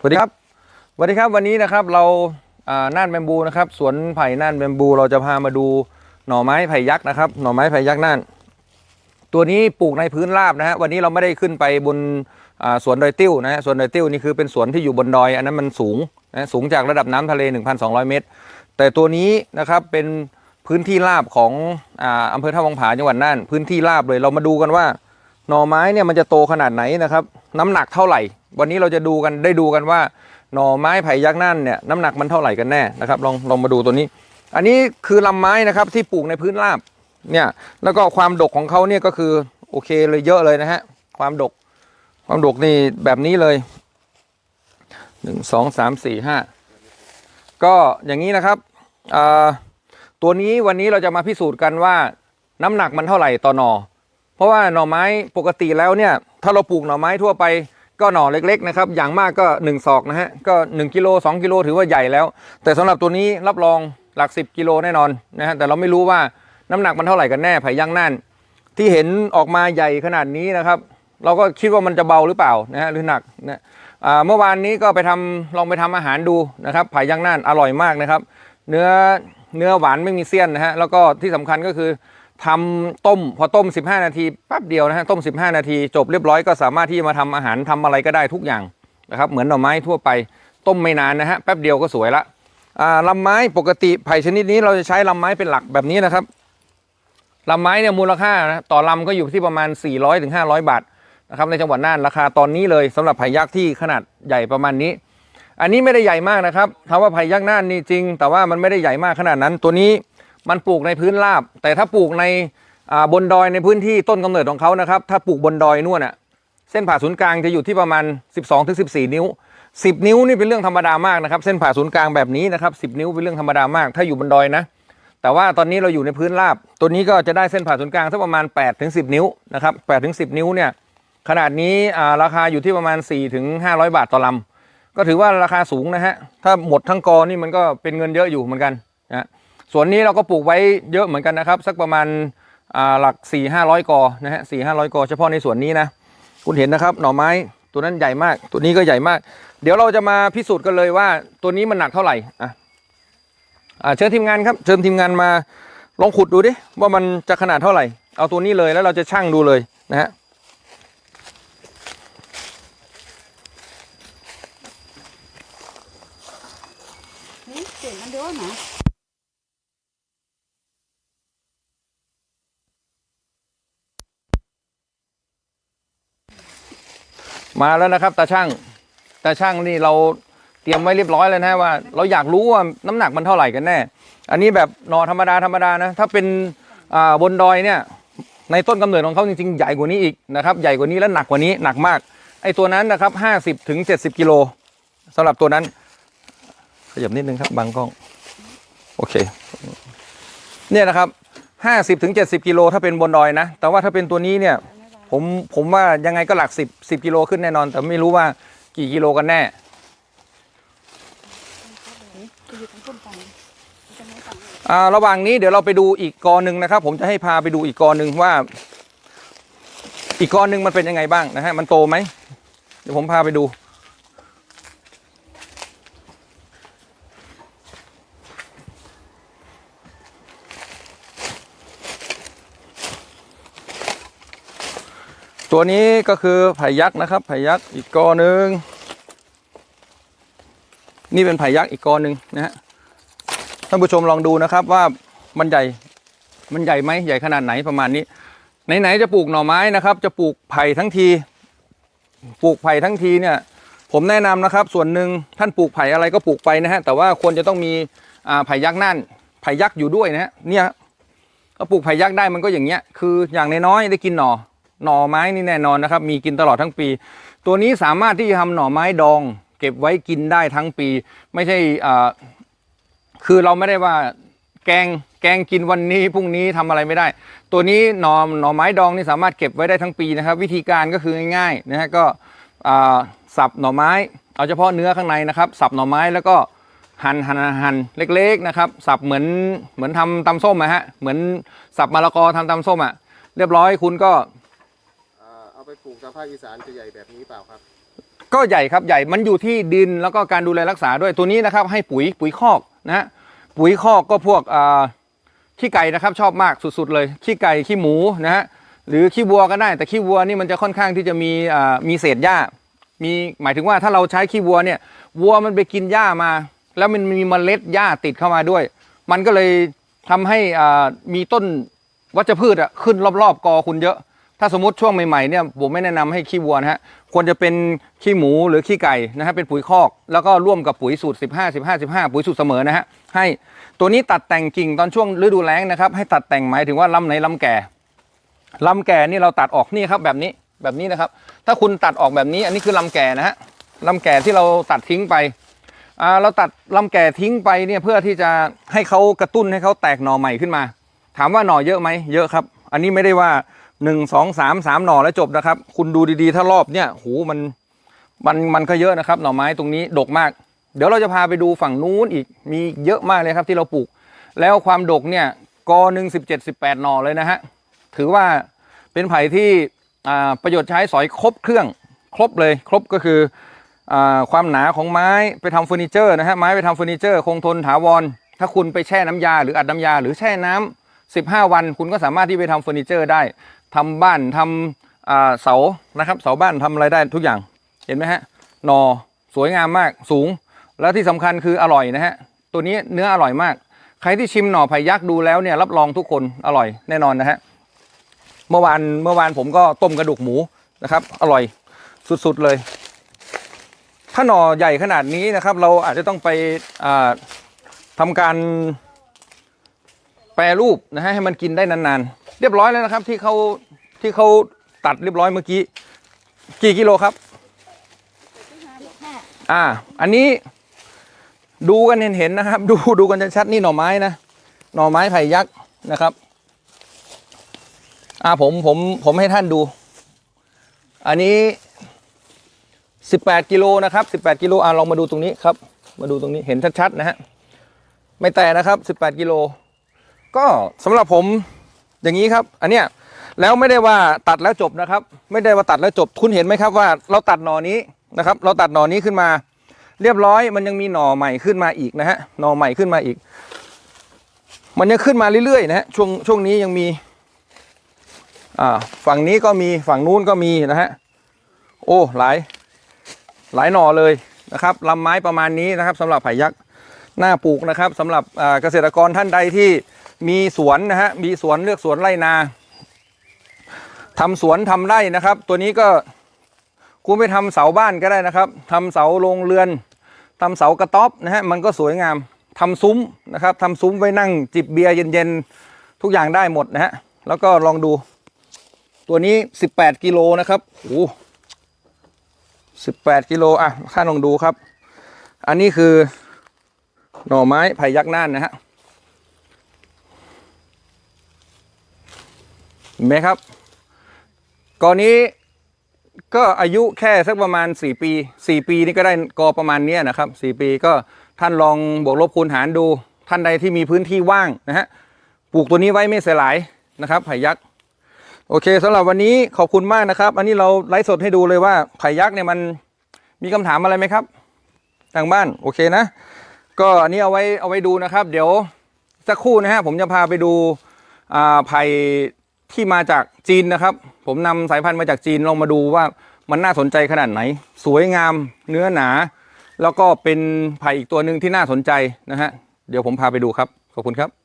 สวัสดีครับสวัสดีครับวันนี้นะครับเราน่านแบมบูนะครับสวนไผ่น่านแบมบูเราจะพามาดูหน่อไม้ไผ่ยักษ์นะครับ หน่อไม้ไผ่ยักษ์น่าน ตัวนี้ปลูกในพื้นราบนะฮะวันนี้เราไม่ได้ขึ้นไปบนสวนดอยติ้วนะฮะสวนดอยติ้วนี่คือเป็นสวนที่อยู่บนดอย อันนั้นมันสูงนะสูงจากระดับน้ำทะเล 1,200 เมตร แต่ตัวนี้นะครับเป็นพื้นที่ราบของอ่าอำเภอท่าวังผาจังหวัดน่านพื้นที่ราบเลยเรามาดูกันว่าหน่อไม้เนี่ยมันจะโตขนาดไหนนะครับ น้ำหนักเท่าไหร่ วันนี้เราจะดูกันได้ดูกันว่า หน่อไม้ไผ่ยักษ์นั่นเนี่ยน้ำหนักมันเท่าไหร่กันแน่นะครับลองลองมาดูตัวนี้ อันนี้คือลำไม้นะครับที่ปลูกในพื้นราบเนี่ยแล้วก็ความดกของเขาเนี่ยก็คือโอเคเลยเยอะเลยนะฮะความดก ความดกนี่แบบนี้เลยหนึ่งสองสามสี่ห้าก็อย่างนี้นะครับตัวนี้วันนี้เราจะมาพิสูจน์กันว่าน้ำหนักมันเท่าไหร่ต่อหน่อเพราะว่าหน่อไม้ปกติแล้วเนี่ย ถ้าเราปลูกหน่อไม้ทั่วไป ก็หน่อเล็กๆนะครับอย่างมากก็1ศอกนะฮะก็1กิโล2กิโลถือว่าใหญ่แล้ว แต่สำหรับตัวนี้รับรองหลัก 10 กิโลแน่นอนนะฮะแต่เราไม่รู้ว่าน้ำหนักมันเท่าไหร่กันแน่ไผ่ย่างนั่นที่เห็นออกมาใหญ่ขนาดนี้นะครับ เราก็คิดว่ามันจะเบาหรือเปล่านะฮะหรือหนักนะเมื่อวานนี้ก็ไปทำลองไปทำอาหารดูนะครับไผ่ย่างนั่นอร่อยมากนะครับ เนื้อเนื้อหวานไม่มีเสี้ยนนะฮะแล้วก็ที่สำคัญก็คือ ทำต้มพอต้ม 15 นาทีแป๊บเดียวนะฮะต้ม 15 นาที จบเรียบร้อยก็สามารถที่จะมาทำอาหารทำอะไรก็ได้ทุกอย่างนะครับเหมือนหน่อไม้ทั่วไปต้มไม่นานนะฮะแป๊บเดียวก็สวยละอ่าลำไม้ปกติไผ่ชนิดนี้เราจะใช้ลำไม้เป็นหลักแบบนี้นะครับลำไม้เนี่ยมูลค่านะต่อลำก็อยู่ที่ประมาณ 400-500ถึง500 บาทนะครับในจังหวัดน่านราคาตอนนี้เลยสำหรับไผ่ยักษ์ที่ขนาดใหญ่ประมาณนี้ อันนี้ไม่ได้ใหญ่มากนะครับถามว่าไผ่ยักษ์น่านนี่จริง แต่ว่ามันไม่ได้ใหญ่มากขนาดนั้นตัวนี้ มันปลูกในพื้นราบ แต่ถ้าปลูกในบนดอยในพื้นที่ต้นกำเนิดของเขานะครับ ถ้าปลูกบนดอยนู่นน่ะเส้นผ่าศูนย์กลางจะอยู่ที่ประมาณ 12-14 นิ้ว 10 นิ้วนี่เป็นเรื่องธรรมดามากนะครับ เส้นผ่าศูนย์กลางแบบนี้นะครับ 10 นิ้วเป็นเรื่องธรรมดามาก ถ้าอยู่บนดอยนะ แต่ว่าตอนนี้เราอยู่ในพื้นราบ ตัวนี้ก็จะได้เส้นผ่าศูนย์กลางสักประมาณ8ถึง10 นิ้วนะครับ8ถึง10 นิ้วเนี่ยขนาดนี้ราคาอยู่ที่ประมาณ4ถึง500 บาทต่อลำก็ถือว่าราคาสูงนะฮะ ถ้าหมดทั้งกอนี่มันก็เป็นเงินเยอะอยู่เหมือนกันนะ สวนนี้เราก็ปลูกไว้เยอะเหมือนกันนะครับ สักประมาณหลัก4ี่ห้าร้อยกอนะฮะสี่ห้าร้อยกอเฉพาะในสวนนี้นะคุณเห็นนะครับหน่อไม้ตัวนั้นใหญ่มาก ตัวนี้ก็ใหญ่มาก เดี๋ยวเราจะมาพิสูจน์กันเลยว่าตัวนี้มันหนักเท่าไหร่อะอ่าเชิญทีมงานครับ เชิญทีมงานมาลองขุดดูดิว่ามันจะขนาดเท่าไหร่ เอาตัวนี้เลยแล้วเราจะชั่งดูเลยนะฮะ นี่เสียงมันด้วยนะ มาแล้วนะครับตาช่างตาช่างนี่เราเตรียมไว้เรียบร้อยแล้วนะว่า เราอยากรู้ว่าน้ำหนักมันเท่าไหร่กันแน่ อันนี้แบบนอธรรมดาธรรมดานะ ถ้าเป็นบนดอยเนี่ย ในต้นกำเนิดของเขาจริงๆใหญ่กว่านี้อีกนะครับ ใหญ่กว่านี้และหนักกว่านี้หนักมากไอ้ตัวนั้นนะครับห้าสิบถึงเจ็ดสิบกิโลสำหรับตัวนั้น ขยับนิดนึงครับบางกล้อง โอเค เนี่ยนะครับห้าสิบถึงเจ็ดสิบกิโลถ้าเป็นบนดอยนะ แต่ว่าถ้าเป็นตัวนี้เนี่ย ผมผมว่ายังไงก็หลักสิบสิบกิโลขึ้นแน่นอน แต่ไม่รู้ว่ากี่กิโลกันแน่อ่าระหว่างนี้เดี๋ยวเราไปดูอีกกอหนึ่งนะครับ ผมจะให้พาไปดูอีกกอหนึ่งว่า อีกกอหนึ่งมันเป็นยังไงบ้างนะฮะมันโตไหมเดี๋ยวผมพาไปดู ตัวนี้ก็คือไผ่ยักษ์นะครับ ไผ่ยักษ์อีกกอหนึ่งนี่เป็นไผ่ยักษ์อีกกอหนึ่งนะฮะท่านผู้ชมลองดูนะครับว่ามันใหญ่มันใหญ่ไหมใหญ่ขนาดไหนประมาณนี้ไหนๆจะปลูกหน่อไม้นะครับ จะปลูกไผ่ทั้งที ปลูกไผ่ทั้งทีเนี่ย ผมแนะนำนะครับ ส่วนหนึ่งท่านปลูกไผ่อะไรก็ปลูกไปนะฮะแต่ว่าควรจะต้องมีไผ่ยักษ์นั่นไผ่ยักษ์อยู่ด้วยนะฮะเนี่ยก็ปลูกไผ่ยักษ์ได้มันก็อย่างเงี้ยคืออย่างน้อยๆได้กินหน่อ หน่อไม้นี่แน่นอนนะครับ มีกินตลอดทั้งปี ตัวนี้สามารถที่จะทำหน่อไม้ดอง เก็บไว้กินได้ทั้งปี ไม่ใช่อ่าคือเราไม่ได้ว่าแกงแกงกินวันนี้พรุ่งนี้ทำอะไรไม่ได้ ตัวนี้หน่อหน่อไม้ดองนี่สามารถเก็บไว้ได้ทั้งปีนะครับ วิธีการก็คือง่ายๆนะฮะก็สับหน่อไม้ เอาเฉพาะเนื้อข้างในนะครับ สับหน่อไม้แล้วก็หั่นหั่นหั่นเล็กๆนะครับสับเหมือนเหมือนทำตำส้มอะฮะเหมือนสับมะละกอทำตำส้มอะเรียบร้อยคุณก็ ไปปลูกทางภาคอีสานจะใหญ่แบบนี้เปล่าครับ ก็ใหญ่ครับใหญ่มันอยู่ที่ดินแล้วก็การดูแลรักษาด้วยตัวนี้นะครับ ให้ปุ๋ยปุ๋ยคอกนะฮะปุ๋ยคอกก็พวกอ่าขี้ไก่นะครับชอบมากสุดๆเลยขี้ไก่ขี้หมูนะฮะหรือขี้วัวก็ได้ แต่ขี้วัวนี่มันจะค่อนข้างที่จะมีอ่ามีเศษหญ้า มีหมายถึงว่าถ้าเราใช้ขี้วัวเนี่ยวัวมันไปกินหญ้ามา แล้วมันมีเมล็ดหญ้าติดเข้ามาด้วย มันก็เลยทำให้อ่ามีต้นวัชพืชอะขึ้นรอบๆกอคุณเยอะ ถ้าสมมติช่วงใหม่ๆเนี่ยผมไม่แนะนำให้ขี้วัวนะฮะควรจะเป็นขี้หมูหรือขี้ไก่นะฮะเป็นปุ๋ยคอก แล้วก็ร่วมกับปุ๋ยสูตร 15 15 15 ปุ๋ยสูตรเสมอนะฮะให้ตัวนี้ตัดแต่งกิ่งตอนช่วงฤดูแล้งนะครับ ให้ตัดแต่งหมายถึงว่าลำไหนลำแก่ลำแก่นี่เราตัดออกนี่ครับแบบนี้แบบนี้นะครับ ถ้าคุณตัดออกแบบนี้อันนี้คือลำแก่นะฮะลำแก่ที่เราตัดทิ้งไปอ่าเราตัดลำแก่ทิ้งไปเนี่ยเพื่อที่จะให้เขากระตุ้นให้เขาแตกหน่อใหม่ขึ้นมา ถามว่าหน่อเยอะไหมเยอะครับ อันนี้ไม่ได้ว่า หนึ่งสองสามสามหน่อแล้วจบนะครับ คุณดูดีๆ ถ้ารอบเนี่ยหูมันมันมันก็เยอะนะครับ หน่อไม้ตรงนี้ดกมาก เดี๋ยวเราจะพาไปดูฝั่งนู้นอีกมีเยอะมากเลยครับที่เราปลูก แล้วความดกเนี่ยกอหนึ่งสิบเจ็ดสิบแปดหน่อเลยนะฮะถือว่าเป็นไผ่ที่ประโยชน์ใช้สอยครบเครื่องครบเลยครบก็คืออความหนาของไม้ไปทำเฟอร์นิเจอร์นะฮะไม้ไปทำเฟอร์นิเจอร์คงทนถาวร ถ้าคุณไปแช่น้ำยาหรืออัดน้ำยาหรือแช่น้ำ 15 วันคุณก็สามารถที่ไปทำเฟอร์นิเจอร์ได้ทำบ้านทำเสานะครับเสาบ้านทำอะไรได้ทุกอย่างเห็นไหมฮะหนอสวยงามมากสูง แล้วที่สำคัญคืออร่อยนะฮะตัวนี้เนื้ออร่อยมาก ใครที่ชิมหน่อไผ่ยักษ์ดูแล้วเนี่ยรับรองทุกคนอร่อยแน่นอนนะฮะเมื่อวานเมื่อวานผมก็ต้มกระดูกหมูนะครับ อร่อยสุดๆเลย ถ้าหน่อใหญ่ขนาดนี้นะครับ เราอาจจะต้องไปอ่าทำการ แปรรูปนะฮะให้มันกินได้นานๆ เรียบร้อยแล้วนะครับที่เขาที่เขาตัดเรียบร้อยเมื่อกี้ กี่กิโลครับห้าอ่า อันนี้ดูกันเห็นๆนะครับ ดูดูกันชัดๆนี่หน่อไม้นะหน่อไม้ไผ่ยักษ์นะครับ อ่าผมผมผมให้ท่านดู อันนี้สิบแปดกิโลนะครับสิบแปดกิโลอ่าลองมาดูตรงนี้ครับ มาดูตรงนี้เห็นชัดๆนะฮะไม่แต่นะครับสิบแปดกิโล ก็สำหรับผมอย่างนี้ครับ อันเนี้ยแล้วไม่ได้ว่าตัดแล้วจบนะครับ ไม่ได้ว่าตัดแล้วจบคุณเห็นไหมครับว่าเราตัดหน่อนี้นะครับ เราตัดหน่อนี้ขึ้นมา เรียบร้อย มันยังมีหน่อใหม่ขึ้นมาอีกนะฮะหน่อใหม่ขึ้นมาอีก มันยังขึ้นมาเรื่อยๆนะฮะช่วงช่วงนี้ยังมีอ่าฝั่งนี้ก็มีฝั่งนู้นก็มีนะฮะโอ้หลายหลายหน่อเลยนะครับลำไม้ประมาณนี้นะครับสำหรับไผ่ยักษ์หน้าปลูกนะครับสำหรับเกษตรกรท่านใดที่ มีสวนนะฮะมีสวนเลือกสวนไร่นาทำสวนทำไร่นะครับ ตัวนี้ก็คุณไปทำเสาบ้านก็ได้นะครับทำเสาโรงเรือนทำเสากระต๊อบนะฮะมันก็สวยงามทำซุ้มนะครับทำซุ้มไว้นั่งจิบเบียร์เย็นๆ ทุกอย่างได้หมดนะฮะแล้วก็ลองดู ตัวนี้ 18 กิโลนะครับโอ้18กิโลอะท่านลองดูครับ อันนี้คือหน่อไม้ไผ่ยักษ์น่านนะฮะ เห็นไหมครับกอนี้ก็อายุแค่สักประมาณ 4 ปี 4 ปีนี่ก็ได้กอประมาณนี้นะครับ 4 ปีก็ท่านลองบวกลบคูณหารดู ท่านใดที่มีพื้นที่ว่างนะฮะปลูกตัวนี้ไว้ไม่เสียหลายนะครับไผ่ยักษ์โอเคสำหรับวันนี้ขอบคุณมากนะครับ อันนี้เราไลฟ์สดให้ดูเลยว่าไผ่ยักษ์เนี่ยมันมีคำถามอะไรไหมครับ ทางบ้านโอเคนะ ก็อันนี้เอาไว้เอาไว้ดูนะครับ เดี๋ยวสักครู่นะฮะผมจะพาไปดูอ่าไผ่ ที่มาจากจีนนะครับ ผมนำสายพันธุ์มาจากจีนลองมาดูว่ามันน่าสนใจขนาดไหน สวยงามเนื้อหนา แล้วก็เป็นไผ่อีกตัวหนึ่งที่น่าสนใจนะฮะเดี๋ยวผมพาไปดูครับขอบคุณครับ